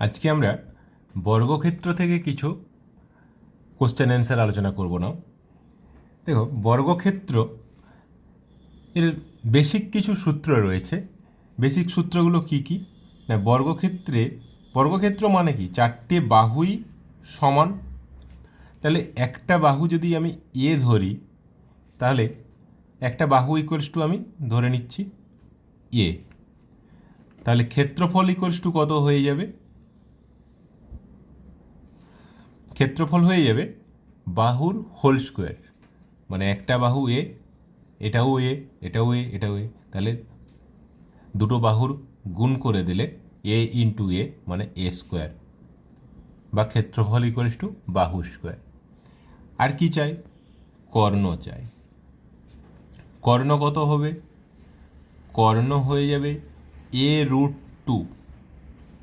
আজকে আমরা বর্গক্ষেত্র থেকে কিছু কোশ্চেন অ্যান্সার আলোচনা করব না দেখো, বর্গক্ষেত্র এর বেসিক কিছু সূত্র রয়েছে। বেসিক সূত্রগুলো কি কি? না, বর্গক্ষেত্রে, বর্গক্ষেত্র মানে কি? চারটে বাহুই সমান। তাহলে একটা বাহু যদি আমি এ ধরি, তাহলে একটা বাহু ইকুয়ালস টু আমি ধরে নিচ্ছি এ তাহলে ক্ষেত্রফল ইকুয়ালস টু কত হয়ে যাবে? ক্ষেত্রফল হয়ে যাবে বাহুর হোল স্কোয়ার। মানে একটা বাহু এ এটাও এ এটাও এ এটাও এ তাহলে দুটো বাহুর গুণ করে দিলে এ ইন্টু এ মানে এ স্কোয়ার বা ক্ষেত্রফল ইকুয়ালস টু বাহু স্কোয়ার আর কি চাই? কর্ণ চাই। কর্ণ কত হবে? কর্ণ হয়ে যাবে এ রুট টু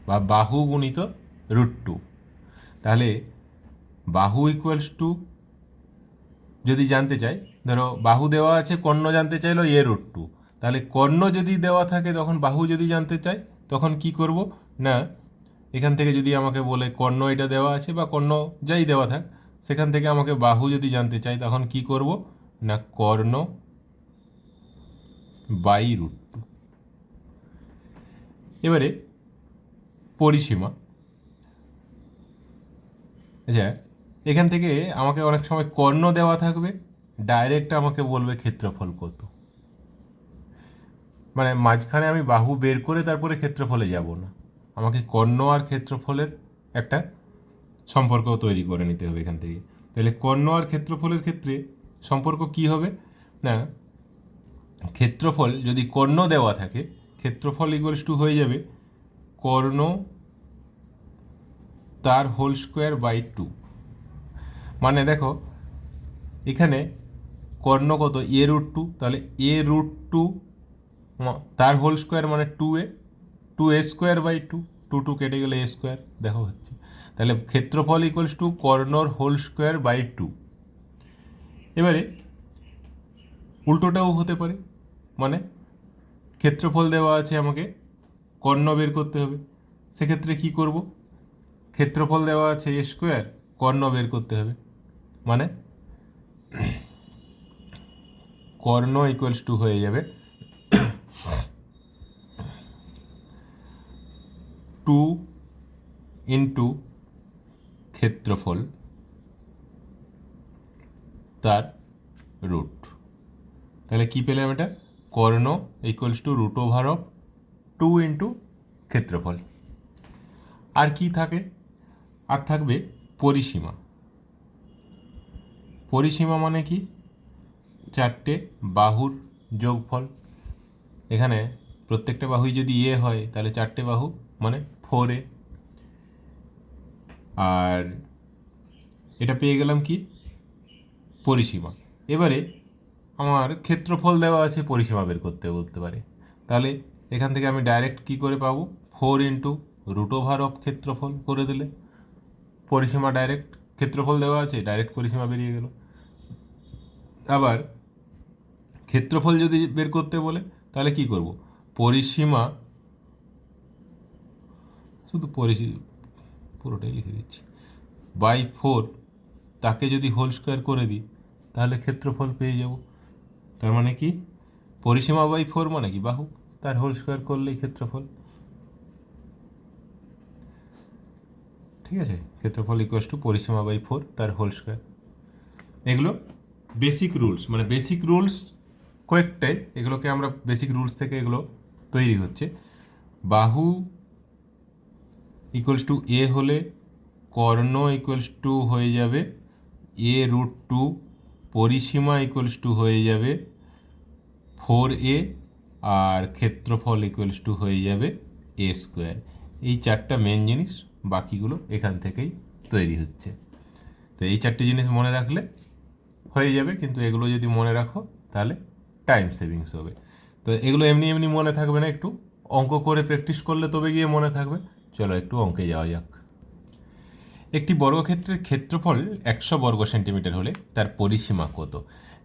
বা বাহু গুণিত রুট টু তাহলে বাহু ইকুয়ালস টু যদি জানতে চাই, ধরো বাহু দেওয়া আছে, কর্ণ জানতে চাইলো, এ রুট টু তাহলে কর্ণ যদি দেওয়া থাকে, তখন বাহু যদি জানতে চাই তখন কি করব? না, এখান থেকে যদি আমাকে বলে কর্ণ এটা দেওয়া আছে বা কর্ণ যাই দেওয়া থাক, সেখান থেকে আমাকে বাহু যদি জানতে চাই তখন কি করব? না, কর্ণ বাই রুট টু এবারে পরিসীমা। আচ্ছা এখান থেকে আমাকে অনেক সময় কর্ণ দেওয়া থাকবে ডাইরেক্ট আমাকে বলবে ক্ষেত্রফল কত। মানে মাঝখানে আমি বাহু বের করে তারপরে ক্ষেত্রফলে যাব না। আমাকে কর্ণ আর ক্ষেত্রফলের একটা সম্পর্ক তৈরি করে নিতে হবে এখান থেকে। তাহলে কর্ণ আর ক্ষেত্রফলের ক্ষেত্রে সম্পর্ক কি হবে? না, ক্ষেত্রফল যদি কর্ণ দেওয়া থাকে, ক্ষেত্রফল ইকুয়ালস টু হয়ে যাবে কর্ণ তার হোল স্কোয়ার বাই টু মানে দেখো, এখানে কর্ণ কত? এ রুট টু তাহলে এ রুট টু তার হোল স্কোয়ার মানে two a two a square by two two two কেটে গেলে এ স্কোয়ার দেখো হচ্ছে। তাহলে ক্ষেত্রফল ইকুয়ালস টু কর্ণর হোল স্কোয়ার বাই টু এবারে উল্টোটাও হতে পারে মানে ক্ষেত্রফল দেওয়া আছে আমাকে, কর্ণ বের করতে হবে। সেক্ষেত্রে কি করব? ক্ষেত্রফল দেওয়া আছে এ স্কোয়ার কর্ণ বের করতে হবে। মানে কর্ণ ইকুয়ালস টু হয়ে যাবে টু ইন্টু ক্ষেত্রফল তার রুট তাহলে কি পেলাম এটা? কর্ণ equals to root over of two into ক্ষেত্রফল। আর কি থাকে? আর থাকবে পরিসীমা। পরিসীমা মানে কি? চারটে বাহুর যোগফল। এখানে প্রত্যেকটা বাহুই যদি এ হয়, তাহলে চারটে বাহু মানে ফোর এ। আর এটা পেয়ে গেলাম কি? পরিসীমা। এবারে আমার ক্ষেত্রফল দেওয়া আছে পরিসীমা বের করতে বলতে পারে। তাহলে এখান থেকে আমি ডাইরেক্ট কি করে পাবো? Four into root over of ক্ষেত্রফল করে দিলে। পরিসীমা ডাইরেক্ট ক্ষেত্রফল দেওয়া আছে ডাইরেক্ট পরিসীমা বেরিয়ে গেল। আবার ক্ষেত্রফল যদি বের করতে বলে, তাহলে কি করব? পরিসীমা, শুধু পরিসী, পুরোটাই লিখে দিচ্ছি। বাই ফোর তাকে যদি হোল স্কোয়ার করে দিই, তাহলে ক্ষেত্রফল পেয়ে যাব। তার মানে কি? পরিসীমা বাই ফোর মানে কি? বাহু, তার হোল স্কোয়ার করলেই ক্ষেত্রফল। ঠিক আছে? ক্ষেত্রফল ইকুয়াস টু পরিসীমা বাই ফোর, তার হোল স্কোয়ার। এগুলো বেসিক রুলস মানে বেসিক রুলস কয়েকটাই, এগুলোকে আমরা বেসিক রুলস থেকে এগুলো তৈরি হচ্ছে। বাহু ইকুয়ালস টু এ হলে কর্ণ ইকুয়ালস টু হয়ে যাবে এ রুট টু পরিসীমা ইকুয়ালস টু হয়ে যাবে ফোর এ আর ক্ষেত্রফল ইকুয়ালস টু হয়ে যাবে এ স্কোয়ার এই চারটা মেন জিনিস বাকিগুলো এখান থেকেই তৈরি হচ্ছে। তো এই চারটে জিনিস মনে রাখলে হয়ে যাবে, কিন্তু এগুলো যদি মনে রাখো, তাহলে টাইম সেভিংস হবে। তো এগুলো এমনি এমনি মনে থাকবে না, একটু অঙ্ক করে প্র্যাকটিস করলে তবে গিয়ে মনে থাকবে। চলো একটু অঙ্কে যাওয়া যাক। একটি বর্গক্ষেত্রের ক্ষেত্রফল একশো বর্গ সেন্টিমিটার হলে তার পরিসীমা কত?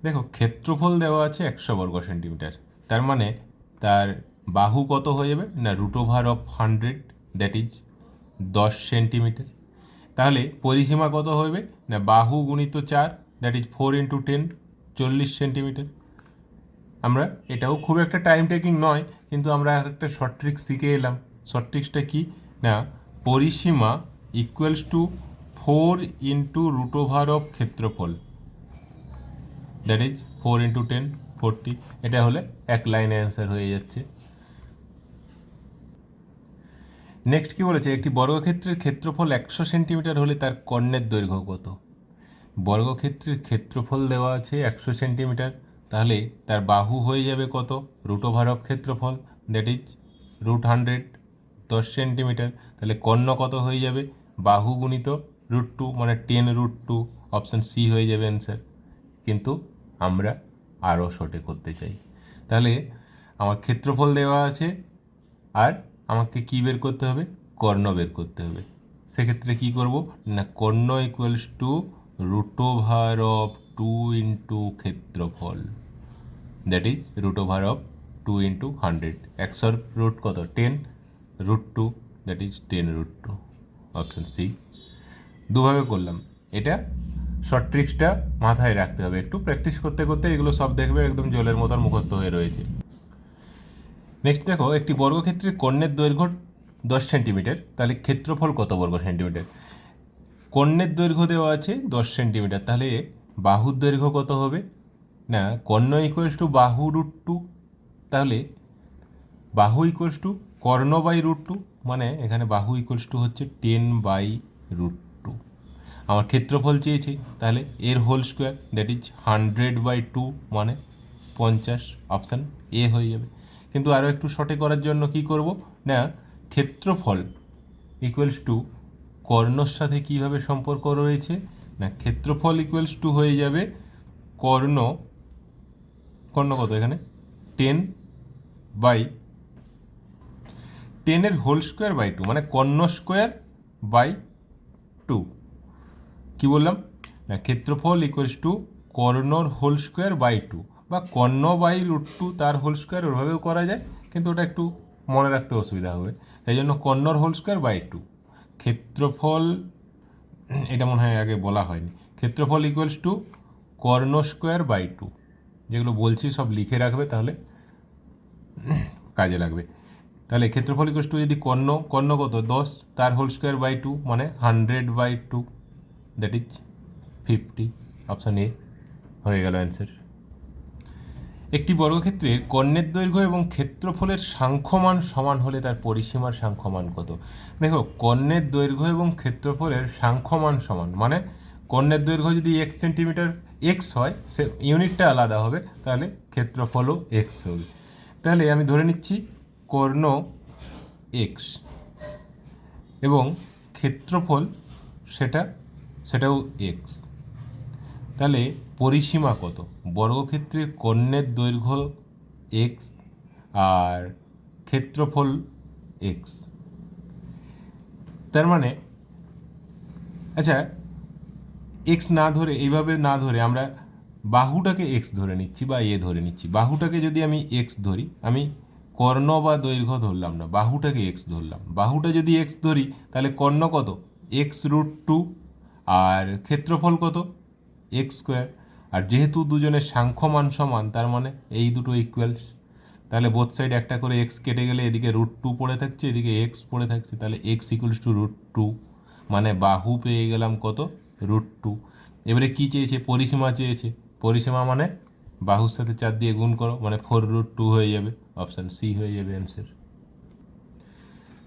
দেখো, ক্ষেত্রফল দেওয়া আছে একশো বর্গ সেন্টিমিটার। তার মানে তার বাহু কত হয়ে যাবে? না root over of hundred that is দশ সেন্টিমিটার। তাহলে পরিসীমা কত হবে না, বাহু গুণিত চার that is four into ten চল্লিশ সেন্টিমিটার আমরা এটাও খুব একটা টাইম টেকিং নয়, কিন্তু আমরা একটা শর্ট ট্রিক্স শিখে এলাম। শর্ট ট্রিক্সটা কি? না, পরিসীমা equals to four into root over of ক্ষেত্রফল। That is four into ten forty এটা হলে এক লাইনে অ্যান্সার হয়ে যাচ্ছে। নেক্সট কি বলেছে? একটি বর্গক্ষেত্রের ক্ষেত্রফল একশো সেন্টিমিটার হলে তার কর্ণের দৈর্ঘ্য কত? বর্গক্ষেত্রের ক্ষেত্রফল দেওয়া আছে একশো সেন্টিমিটার, তাহলে তার বাহু হয়ে যাবে কত? রুট ওভার অফ ক্ষেত্রফল দ্যাট ইজ রুট হান্ড্রেড দশ সেন্টিমিটার, তাহলে কর্ণ কত হয়ে যাবে? বাহু গুণিত রুট টু মানে ten root two option C হয়ে যাবে অ্যান্সার কিন্তু আমরা আরও শর্টে করতে চাই। তাহলে আমার ক্ষেত্রফল দেওয়া আছে, আর আমাকে কী বের করতে হবে? কর্ণ বের করতে হবে। সেক্ষেত্রে কী করব? না, কর্ণ equals to root over of two into ক্ষেত্রফল। That is over of two into hundred একশোর রুট কত? Ten root two that is ten root two option C দুভাবে করলাম। এটা শর্ট ট্রিক্সটা মাথায় রাখতে হবে। একটু প্র্যাকটিস করতে করতে এগুলো সব দেখবে একদম জলের মতন মুখস্থ হয়ে রয়েছে। নেক্সট দেখো, একটি বর্গক্ষেত্রের কর্ণের দৈর্ঘ্য দশ সেন্টিমিটার তাহলে ক্ষেত্রফল কত বর্গ সেন্টিমিটার কর্ণের দৈর্ঘ্য দেওয়া আছে দশ সেন্টিমিটার। তাহলে বাহুর দৈর্ঘ্য কত হবে? না, কর্ণ ইকুয়ালস টু বাহু রুট টু তাহলে বাহু ইকুয়ালস টু কর্ণ বাই রুট টু মানে এখানে বাহু ইকুয়ালস টু হচ্ছে টেন বাই রুট টু আমার ক্ষেত্রফল চেয়েছে, তাহলে এর whole square that is hundred by two মানে পঞ্চাশ অপশান এ হয়ে যাবে। কিন্তু আরও একটু শর্টে করার জন্য কি করব? না, ক্ষেত্রফল ইকুয়ালস টু কর্ণর সাথে কীভাবে সম্পর্ক রয়েছে? না, ক্ষেত্রফল ইকুয়ালস টু হয়ে যাবে কর্ণ কর্ণ কত এখানে? টেন বাই টেনের হোল স্কোয়ার বাই টু মানে কর্ণ স্কোয়ার বাই টু কি বললাম? না, ক্ষেত্রফল ইকুয়ালস টু কর্ণর হোল স্কোয়ার বাই টু বা কর্ণ বাই রুট টু তার হোল স্কোয়ার ওভাবেও করা যায়, কিন্তু ওটা একটু মনে রাখতে অসুবিধা হবে। তাই জন্য কর্ণর হোল স্কোয়ার বাই টু ক্ষেত্রফল, এটা মনে হয় আগে বলা হয়নি, ক্ষেত্রফল ইকুয়ালস টু কর্ণ স্কোয়ার বাই টু যেগুলো বলছি সব লিখে রাখবে তাহলে কাজে লাগবে। তাহলে ক্ষেত্রফল ইকুয়ালস টু যদি কর্ণ কর্ণ কত? দশ, তার হোল স্কোয়ার বাই টু মানে hundred by two that is fifty option A হয়ে গেল অ্যান্সার একটি বর্গক্ষেত্রের কর্ণের দৈর্ঘ্য এবং ক্ষেত্রফলের সাংখ্যমান সমান হলে তার পরিসীমার সাংখ্যমান কত? দেখো, কর্ণের দৈর্ঘ্য এবং ক্ষেত্রফলের সাংখ্যমান সমান। মানে কর্ণের দৈর্ঘ্য যদি এক্স সেন্টিমিটার এক্স হয়, সে ইউনিটটা আলাদা হবে, তাহলে ক্ষেত্রফলও এক্স হবে। তাহলে আমি ধরে নিচ্ছি কর্ণ এক্স এবং ক্ষেত্রফল সেটা, সেটাও এক্স তাহলে পরিসীমা কত? বর্গক্ষেত্রের কর্ণের দৈর্ঘ্য এক্স আর ক্ষেত্রফল এক্স তার মানে আচ্ছা এক্স না ধরে, এইভাবে না ধরে আমরা বাহুটাকে এক্স ধরে নিচ্ছি বা এ ধরে নিচ্ছি। বাহুটাকে যদি আমি এক্স ধরি, আমি কর্ণ বা দৈর্ঘ্য ধরলাম না, বাহুটাকে এক্স ধরলাম। বাহুটা যদি এক্স ধরি, তাহলে কর্ণ কত? এক্স রুট টু আর ক্ষেত্রফল কত? X square. আর যেহেতু দুজনের সাংখ্যমান সমান, তার মানে এই দুটো ইকুয়ালস তাহলে বোথ সাইড একটা করে এক্স কেটে গেলে এদিকে রুট টু পড়ে থাকছে, এদিকে এক্স পড়ে থাকছে, তাহলে x equals to root two মানে বাহু পেয়ে গেলাম কত? রুট টু এবারে কী চেয়েছে? পরিসীমা চেয়েছে। পরিসীমা মানে বাহুর সাথে চার দিয়ে গুণ করো মানে ফোর রুট টু হয়ে যাবে। অপশান সি হয়ে যাবে অ্যান্সার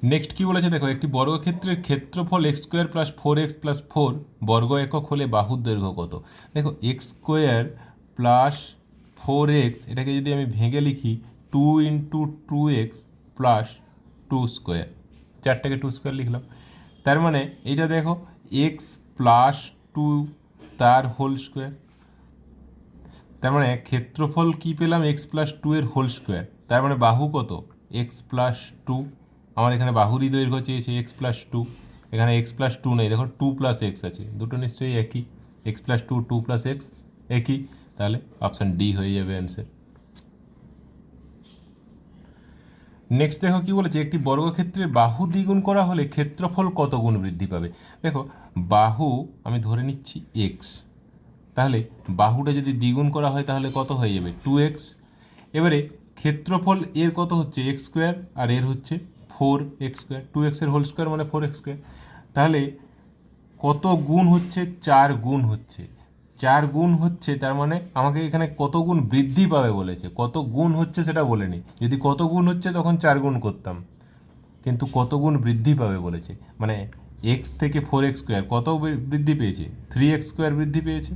নেক্সট কি বলেছে দেখো, একটি বর্গক্ষেত্রের ক্ষেত্রফল x square plus four x plus four বর্গ একক হলে বাহুর দৈর্ঘ্য কত? দেখো x square plus four x এটাকে যদি আমি ভেঙে লিখি two into two x plus two square চারটাকে two square লিখলাম। তার মানে এইটা দেখো এক্স প্লাস টু তার হোল স্কোয়ার তার মানে ক্ষেত্রফল কী পেলাম? এক্স প্লাস টু এর হোল স্কোয়ার তার মানে বাহু কত? এক্স প্লাস টু আমার এখানে বাহুরই দৈর্ঘ্য চেয়েছে এক্স প্লাস টু এখানে এক্স প্লাস টু নেই, দেখো টু প্লাস এক্স আছে, দুটো নিশ্চয়ই একই x plus two two plus x একই, তাহলে অপশান ডি হয়ে যাবে অ্যান্সার নেক্সট দেখো কি বলেছে, একটি বর্গক্ষেত্রে বাহু দ্বিগুণ করা হলে ক্ষেত্রফল কত গুণ বৃদ্ধি পাবে? দেখো, বাহু, আমি ধরে নিচ্ছি এক্স তাহলে বাহুটা যদি দ্বিগুণ করা হয় তাহলে কত হয়ে যাবে? টু এক্স এবারে ক্ষেত্রফল এর কত হচ্ছে এক্স স্কোয়ার আর এর হচ্ছে ফোর এক্স স্কোয়ার, টু এক্সের হোল স্কোয়ার মানে ফোর এক্স স্কোয়ার। তাহলে কত গুণ হচ্ছে? চার গুণ হচ্ছে। চার গুণ হচ্ছে, তার মানে আমাকে এখানে কত গুণ বৃদ্ধি পাবে বলেছে। কত গুণ হচ্ছে সেটা বলেনি যদি কত গুণ হচ্ছে তখন চার গুণ করতাম। কিন্তু কত গুণ বৃদ্ধি পাবে বলেছে। মানে এক্স থেকে ফোর এক্স স্কোয়ার কত বৃদ্ধি পেয়েছে? থ্রি এক্স স্কোয়ার বৃদ্ধি পেয়েছে।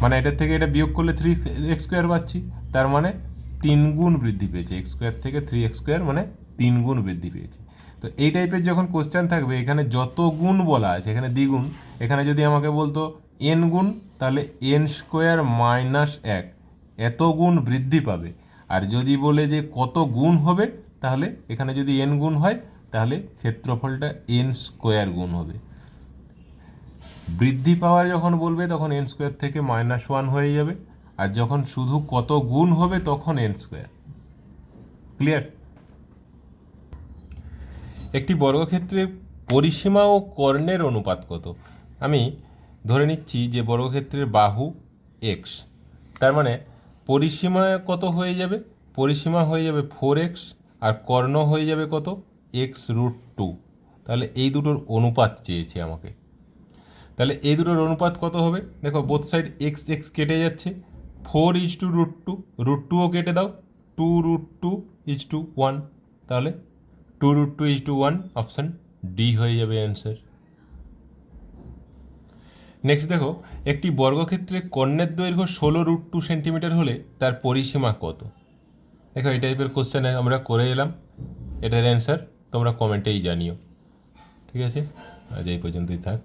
মানে এটার থেকে এটা বিয়োগ করলে থ্রি এক্স স্কোয়ার পাচ্ছি। তার মানে তিন গুণ বৃদ্ধি পেয়েছে। এক্স স্কোয়ার থেকে থ্রি এক্স স্কোয়ার মানে তিন গুণ বৃদ্ধি পেয়েছে। তো এই টাইপের যখন কোশ্চেন থাকবে, এখানে যত গুণ বলা আছে, এখানে দ্বিগুণ, এখানে যদি আমাকে বলতো এন গুণ, তাহলে এন স্কোয়ার মাইনাস এক, এত গুণ বৃদ্ধি পাবে। আর যদি বলে যে কত গুণ হবে, তাহলে এখানে যদি এন গুণ হয়, তাহলে ক্ষেত্রফলটা এন স্কোয়ার গুণ হবে। বৃদ্ধি পাওয়ার যখন বলবে, তখন এন স্কোয়ার থেকে মাইনাস ওয়ান হয়ে যাবে। আর যখন শুধু কত গুণ হবে, তখন এন স্কোয়ার ক্লিয়ার একটি বর্গক্ষেত্রে পরিসীমা ও কর্ণের অনুপাত কত? আমি ধরে নিচ্ছি যে বর্গক্ষেত্রের বাহু এক্স তার মানে পরিসীমা কত হয়ে যাবে? পরিসীমা হয়ে যাবে ফোর এক্স আর কর্ণ হয়ে যাবে কত? এক্স রুট টু তাহলে এই দুটোর অনুপাত চেয়েছে আমাকে। তাহলে এই দুটোর অনুপাত কত হবে? দেখো বোথ সাইড এক্স এক্স কেটে যাচ্ছে। Four is two root two root টুও কেটে দাও। Two root two is two one তাহলে two root two is two one option D হয়ে যাবে অ্যান্সার নেক্সট দেখো, একটি বর্গক্ষেত্রে কর্ণের দৈর্ঘ্য ষোলো রুট টু সেন্টিমিটার হলে তার পরিসীমা কত? দেখো, এই টাইপের কোশ্চেন আমরা করে এলাম। এটার অ্যান্সার তোমরা কমেন্টেই জানিও। ঠিক আছে? আজ এই পর্যন্তই থাক।